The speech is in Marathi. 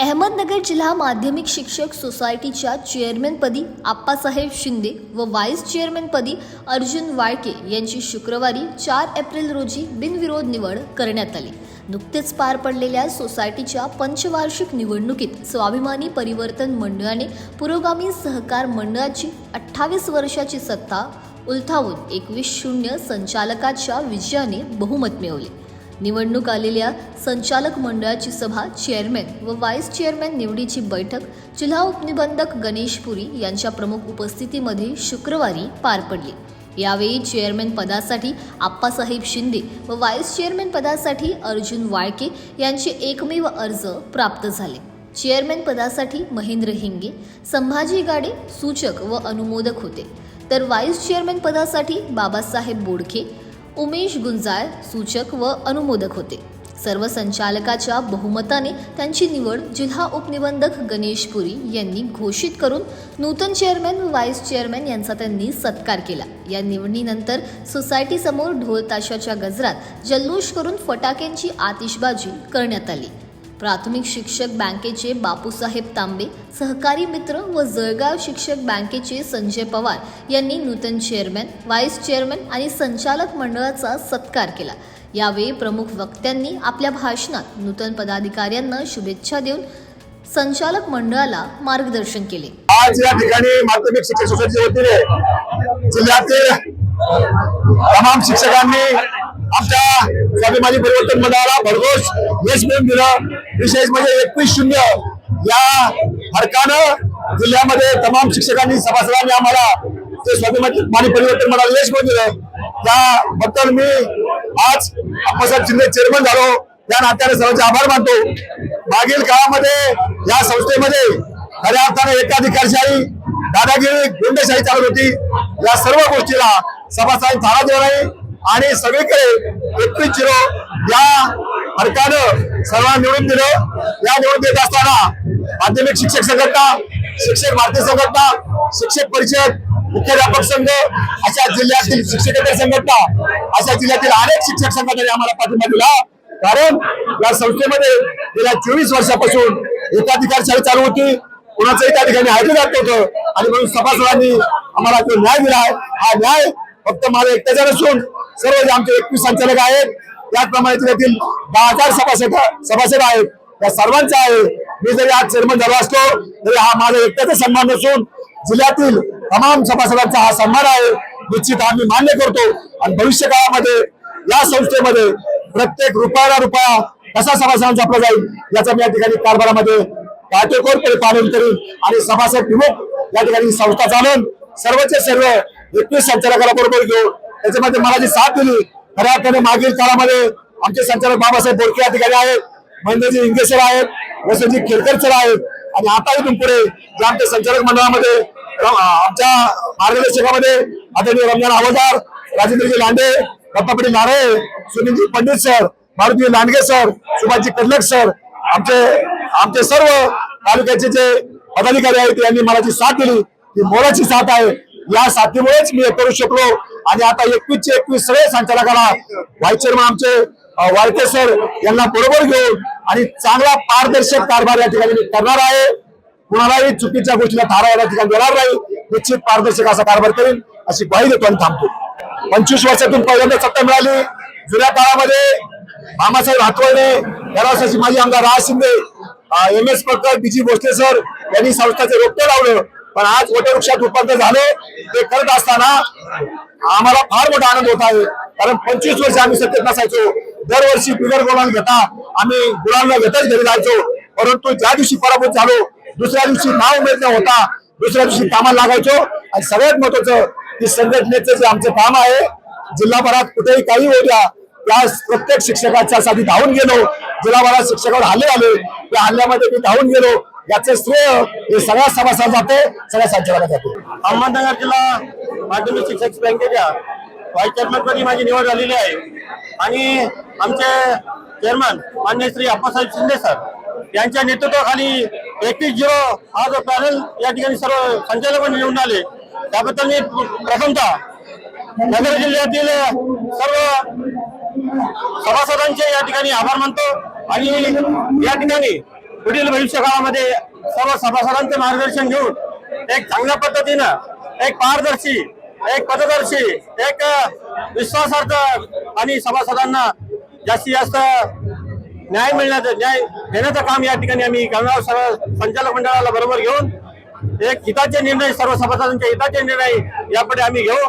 अहमदनगर जिल्हा माध्यमिक शिक्षक सोसायटीच्या चेअरमनपदी आप्पासाहेब शिंदे व व्हाईस चेअरमनपदी अर्जुन वाळके यांची शुक्रवारी चार एप्रिल रोजी बिनविरोध निवड करण्यात आली. नुकतेच पार पडलेल्या सोसायटीच्या पंचवार्षिक निवडणुकीत स्वाभिमानी परिवर्तन मंडळाने पुरोगामी सहकार मंडळाची अठ्ठावीस वर्षाची सत्ता उलथावून एकवीस शून्य संचालकाच्या विजयाने बहुमत मिळवले. निवडणूक आलेल्या संचालक मंडळाची सभा चेअरमॅन व व्हाईस चेअरमॅन निवडीची बैठक जिल्हा उपनिबंधक गणेश पुरी यांच्या प्रमुख उपस्थितीमध्ये शुक्रवारी पार पडली. यावेळी चेअरमॅन पदासाठी आप्पासाहेब शिंदे व व्हाईस चेअरमॅन पदासाठी अर्जुन वाळके यांचे एकमेव अर्ज प्राप्त झाले. चेअरमॅन पदासाठी महेंद्र हिंगे संभाजी गाडे सूचक व अनुमोदक होते. तर व्हाईस चेअरमॅन पदासाठी बाबासाहेब बोडखे उमेश गुंजाळ सूचक व अनुमोदक होते. सर्व संचालकाच्या बहुमताने त्यांची निवड जिल्हा उपनिबंधक गणेश पुरी यांनी घोषित करून नूतन चेअरमॅन व व्हाईस चेअरमॅन यांचा त्यांनी सत्कार केला. या निवडणीनंतर सोसायटीसमोर ढोल ताशाच्या गजरात जल्लोष करून फटाक्यांची आतिषबाजी करण्यात आली. प्राथमिक शिक्षक बँकेचे बापूसाहेब तांबे सहकारी मित्र व जळगाव शिक्षक बँकेचे संजय पवार यांनी नूतन चेअरमॅन व्हाईस चेअरमॅन आणि संचालक मंडळाचा सत्कार केला. यावेळी प्रमुख वक्त्यांनी आपल्या भाषणात नूतन पदाधिकाऱ्यांना शुभेच्छा देऊन संचालक मंडळाला मार्गदर्शन केले. आज या ठिकाणी माध्यमिक शिक्षक सोसायटीच्या वतीने जिल्ह्यातील तमाम शिक्षकांनी आमच्या स्वाभिमानी परिवर्तन मंडळाला भरघोस यश मिळून दिलं. विशेष म्हणजे एकवीस शून्य या फरकानं जिल्ह्यामध्ये तमाम शिक्षकांनी सभासदांनी आम्हाला ते स्वाभिमानी परिवर्तन मंडळाला यश मिळून दिलं. त्याबद्दल मी आज आप्पासाहेब शिंदे चेअरमन झालो. या नात्याने सर्वांचे आभार मानतो. मागील काळामध्ये या संस्थेमध्ये खऱ्या अर्थाने एकाधिकारशाही दादागिरी गुंडशाही चालत होती. या सर्व गोष्टीला सभासदांनी थारा देऊ नाही. आणि सगळीकडे एकवीस झिरो या फरकानं सर्वांना निवडून दिलं. या निवडून देत असताना माध्यमिक शिक्षक संघटना शिक्षक भारतीय संघटना शिक्षक परिषद मुख्याध्यापक संघ अशा जिल्ह्यातील शिक्षकेतर संघटना अशा जिल्ह्यातील अनेक शिक्षक संघटनेने आम्हाला पाठिंबा दिला. कारण या संस्थेमध्ये गेल्या चोवीस वर्षापासून एकाधिकारशाही चालू होती. कुणाचंही त्या ठिकाणी ऐकलं जात नव्हतं आणि म्हणून सभासदांनी आम्हाला जो न्याय दिला हा न्याय फक्त माझा एकट्याचा नसून सर्व जे आमचे एकवीस संचालक आहेत. त्याचप्रमाणे जिल्ह्यातील दहा हजार सभासद सभासद आहेत. या सर्वांचा आहे. मी जरी आज चेअरमन झालो असतो तरी हा माझा एकट्याचा सन्मान नसून जिल्ह्यातील तमाम सभासदांचा हा सन्मान आहे. निश्चित आम्ही मान्य करतो. आणि भविष्य काळामध्ये या संस्थेमध्ये प्रत्येक रुपयाला रुपया कसा सभासदांचा जपला जाईल याचा मी या ठिकाणी कारभारामध्ये काटेकोरपणे पालन करीन. आणि सभासद विमुख या ठिकाणी संस्था चालून सर्वचे सर्व एकवीस संचालकाला बरोबर घेऊन त्याच्यामध्ये मला जी साथ दिली. खऱ्या अर्थाने मागील काळामध्ये आमचे संचालक बाबासाहेब बोडके अधिकारी आहेत महेंद्रजी इंगे सर आहेत वसंतजी खेळकर सर आहेत आणि आता इथून पुढे जे आमच्या संचालक मंडळामध्ये आमच्या मार्गदर्शकामध्ये आदरणीय रमजान हवालदार राजेंद्रजी लांडे दत्तापडी नारळे सुनीलजी Pandit sir Maruti Landge sir Subhashji Kadlak sir आमचे आमचे सर्व तालुक्याचे जे पदाधिकारी आहेत यांनी मला जी साथ दिली. ती मोलाची साथ आहे. या साथीमुळेच मी हे करू शकलो. आणि आता एकवीस चे एकवीस सगळे संचालकाला व्हाईस चेअरमन आमचे वाळके सर यांना बरोबर घेऊन आणि चांगला पारदर्शक कारभार या ठिकाणी मी करणार आहे. कुणालाही चुकीच्या गोष्टीला थारा या ठिकाणी देणार नाही. निश्चित पारदर्शक असा कारभार करेल अशी ग्वाही देतो आणि थांबतो. पंचवीस वर्षातून पहिल्यांदा सत्ता मिळाली. जुन्या काळामध्ये मामासाहेब हातवळणे घरासाठी माजी आमदार Raj Shinde M S Patkar BG Bhosale sir यांनी संस्थाचे रोपटे लावलं. पण आज वटवृक्षात रूपांतर झाले. ते करत असताना आम्हाला फार मोठा आनंद होत आहे. कारण पंचवीस वर्ष आम्ही सत्तेत नसायचो. दरवर्षी बिगर गुलाल घेता आम्ही गुलांना घेतच घरी जायचो. परंतु ज्या दिवशी पराभूत झालो दुसऱ्या दिवशी नाव मिळत न होता. दुसऱ्या दिवशी कामाला लागायचो. आणि सगळ्यात महत्वाचं की संघटनेचं जे आमचं काम आहे जिल्हाभरात कुठेही काही होऊ द्या. त्या प्रत्येक शिक्षकाच्या साठी धावून गेलो. जिल्हाभरात शिक्षकावर हल्ले आले त्या हल्ल्यामध्ये मी धावून गेलो. याचे श्रेय हे सगळ्या सभासद जाते सगळ्या संचालकात जाते. अहमदनगर जिल्हा माध्यमिक शिक्षक बँकेच्या व्हाईस चेअरमनपदी माझी निवड झालेली आहे. आणि आमचे चेअरमन मान्य श्री अप्पासाहेब शिंदे सर यांच्या नेतृत्वाखाली एकतीस झिरो हा जो पॅनल या ठिकाणी सर्व संचालक निवडून आले. त्याबद्दल मी प्रथमतः नगर जिल्ह्यातील सर्व सभासदांचे या ठिकाणी आभार मानतो. आणि या ठिकाणी पुढील भविष्य काळामध्ये सर्व सभासदांचे मार्गदर्शन घेऊन एक चांगल्या पद्धतीनं एक पारदर्शी एक पददर्शी एक विश्वासार्थ आणि सभासदांना जास्तीत जास्त न्याय मिळण्याचं न्याय देण्याचं काम या ठिकाणी आम्ही गंगाव सर्व संचालक मंडळाला बरोबर घेऊन एक हिताचे निर्णय सर्व सभासदांच्या हिताचे निर्णय यापुढे आम्ही घेऊ.